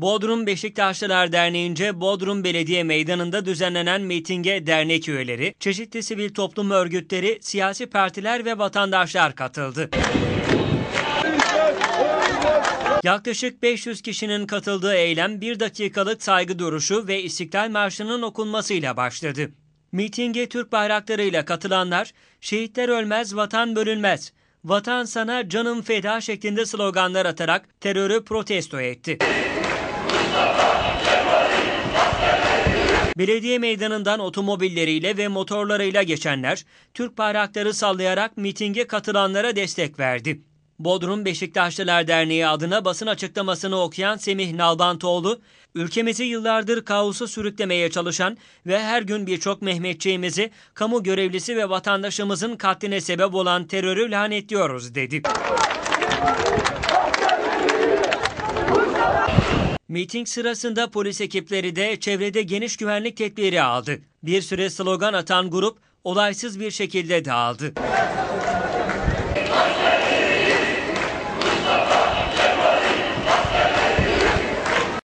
Bodrum Beşiktaşlılar Derneği'nce Bodrum Belediye Meydanı'nda düzenlenen mitinge dernek üyeleri, çeşitli sivil toplum örgütleri, siyasi partiler ve vatandaşlar katıldı. Yaklaşık 500 kişinin katıldığı eylem bir dakikalık saygı duruşu ve İstiklal Marşı'nın okunmasıyla başladı. Mitinge Türk bayraklarıyla katılanlar, şehitler ölmez, vatan bölünmez, vatan sana canım feda şeklinde sloganlar atarak terörü protesto etti. Belediye meydanından otomobilleriyle ve motorlarıyla geçenler Türk bayrakları sallayarak mitinge katılanlara destek verdi. Bodrum Beşiktaşlılar Derneği adına basın açıklamasını okuyan Semih Nalbantoğlu, ülkemizi yıllardır kaosu sürüklemeye çalışan ve her gün birçok Mehmetçiğimizi, kamu görevlisi ve vatandaşımızın katline sebep olan terörü lanetliyoruz dedi. Miting sırasında polis ekipleri de çevrede geniş güvenlik tedbiri aldı. Bir süre slogan atan grup olaysız bir şekilde dağıldı.